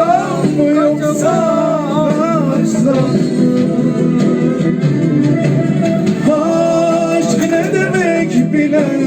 Kaçan yoksa aşktan Aşk ne demek bilen